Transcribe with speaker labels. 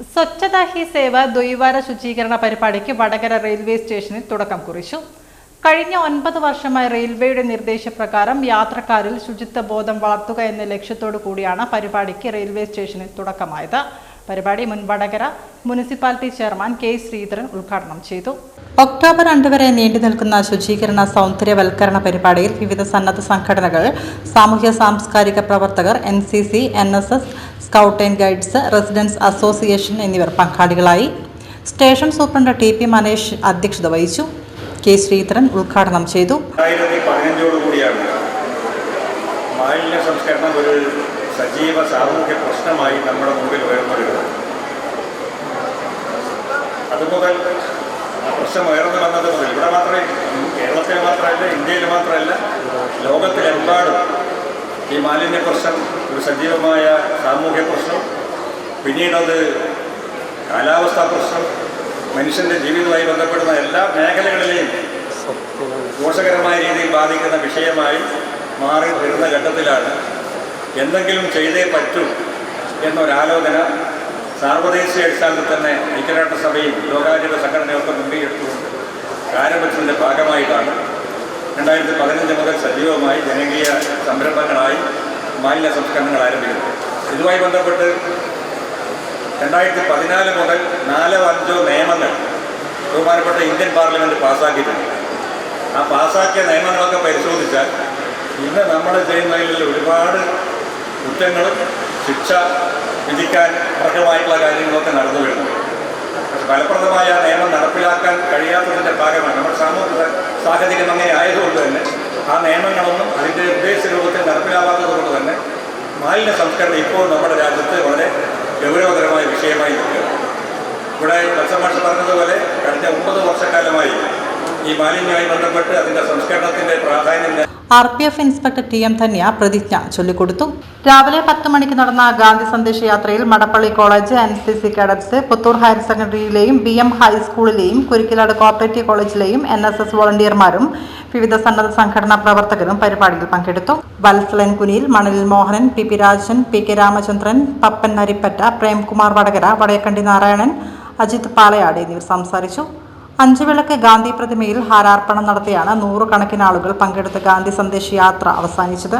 Speaker 1: സ്വച്ഛതാ ഹി സേവ ദ്വൈവാര ശുചീകരണ പരിപാടിക്ക് വടകര റെയിൽവേ സ്റ്റേഷനിൽ തുടക്കം കുറിച്ചു. കഴിഞ്ഞ ഒൻപത് വർഷമായി റെയിൽവേയുടെ നിർദ്ദേശപ്രകാരം യാത്രക്കാരിൽ ശുചിത്വ ബോധം വളർത്തുക എന്ന ലക്ഷ്യത്തോടു കൂടിയാണ് പരിപാടിക്ക് റെയിൽവേ സ്റ്റേഷനിൽ തുടക്കമായത്. പരിപാടി മുൻ Vadakara municipality chairman K Sreedharan ഉദ്ഘാടനം ചെയ്തു. ഒക്ടോബർ രണ്ട് വരെ നീണ്ടു നിൽക്കുന്ന ശുചീകരണ സൗന്ദര്യവൽക്കരണ പരിപാടിയിൽ വിവിധ സന്നദ്ധ സംഘടനകൾ സാമൂഹ്യ സാംസ്കാരിക പ്രവർത്തകർ N C C N S S scout and guides residence association എന്നിവർ പങ്കാളികളായി. Station superintendent T P Manesh അധ്യക്ഷത വഹിച്ചു. കെ ശ്രീധരൻ ഉദ്ഘാടനം ചെയ്തു.
Speaker 2: കൂടിയാണ് മാലിന്യ സംസ്കരണം ഒരു സജീവ സാമൂഹ്യ പ്രശ്നമായി നമ്മുടെ മുമ്പിൽ ഉയർന്നത് അതുമുതൽ ആ പ്രശ്നം ഉയർന്നു വന്നത് മുതൽ ഇവിടെ മാത്രമേ കേരളത്തിൽ മാത്രമല്ല ഇന്ത്യയിൽ മാത്രമല്ല ലോകത്തിലെമ്പാടും ഈ മാലിന്യ പ്രശ്നം ഒരു സജീവമായ സാമൂഹ്യ പ്രശ്നം പിന്നീടത് കാലാവസ്ഥാ പ്രശ്നം മനുഷ്യന്റെ ജീവിതവുമായി ബന്ധപ്പെടുന്ന എല്ലാ മേഖലകളിലെയും ദോഷകരമായ രീതിയിൽ ബാധിക്കുന്ന വിഷയമായി മാറി വരുന്ന ഘട്ടത്തിലാണ് എന്തെങ്കിലും ചെയ്തേ പറ്റൂ എന്നൊരാലോചന സാർവദേശീയ അടിസ്ഥാനത്തിൽ തന്നെ ഐക്യരാഷ്ട്രസഭയും ലോകാരോഗ്യ സംഘടനയൊക്കെ മുൻപിൽ എടുത്തുകൊണ്ട് ആരംഭിച്ചതിന്റെ ഭാഗമായിട്ടാണ്. രണ്ടായിരത്തി പതിനഞ്ച് മുതൽ സജീവമായി ജനകീയ സംരംഭങ്ങളായി മാലിന്യ സംസ്കരണങ്ങൾ ആരംഭിക്കുന്നത് ഇതുമായി ബന്ധപ്പെട്ട് രണ്ടായിരത്തി പതിനാല് മുതൽ നാലോ അഞ്ചോ നിയമങ്ങൾ ബഹുമാനപ്പെട്ട ഇന്ത്യൻ പാർലമെന്റ് പാസ്സാക്കിയിട്ടുണ്ട് ആ പാസ്സാക്കിയ നിയമങ്ങളൊക്കെ പരിശോധിച്ചാൽ ഇന്ന് നമ്മൾ ചെയ്യുന്നതിൽ ഒരുപാട് കുറ്റങ്ങളും ശിക്ഷ വിധിക്കാൻ അർഹമായിട്ടുള്ള കാര്യങ്ങളൊക്കെ നടന്നു വരുന്നു. ഫലപ്രദമായ നിയമം നടപ്പിലാക്കാൻ കഴിയാത്തതിന്റെ ഭാഗമാണ് നമ്മുടെ സാമൂഹിക സാഹചര്യം അങ്ങനെ ആയതുകൊണ്ട് തന്നെ ആ നിയമങ്ങളൊന്നും അതിന്റെ ഉദ്ദേശ രൂപത്തിൽ തന്നെ മാലിന്യ സംസ്കരണം ഇപ്പോൾ നമ്മുടെ രാജ്യത്ത് വളരെ ഗൗരവതരമായ വിഷയമായി നിൽക്കുക ഇവിടെ വത്സമാഷ പറഞ്ഞതുപോലെ കഴിഞ്ഞ ഒമ്പത് വർഷക്കാലമായി ഈ സംസ്കരണത്തിന്റെ
Speaker 1: R P F inspector T M Dhanya പ്രതിജ്ഞ ചൊല്ലിക്കൊടുത്തു. രാവിലെ പത്ത് മണിക്ക് നടന്ന ഗാന്ധി സന്ദേശ യാത്രയിൽ Madappally college N C C cadets Puthur higher സെക്കൻഡറിയിലെയും B M ഹൈസ്കൂളിലെയും കുരിക്കിലാട് കോപ്പറേറ്റീവ് കോളേജിലെയും എൻ എസ് എസ് വോളണ്ടിയർമാരും വിവിധ സന്നദ്ധ സംഘടനാ പ്രവർത്തകരും പരിപാടിയിൽ പങ്കെടുത്തു. Valsalan Kuniyil Manalil Mohanan P P Rajan P K Ramachandran Pappan Narippatta Premkumar Vadakara Vadayakandi Narayanan Ajith Palayad എന്നിവർ സംസാരിച്ചു. അഞ്ചു വിളക്ക് ഗാന്ധി പ്രതിമയിൽ ഹാരാർപ്പണം നടത്തിയാണ് നൂറുകണക്കിന് ആളുകൾ പങ്കെടുത്ത ഗാന്ധി സന്ദേശ യാത്ര അവസാനിച്ചത്.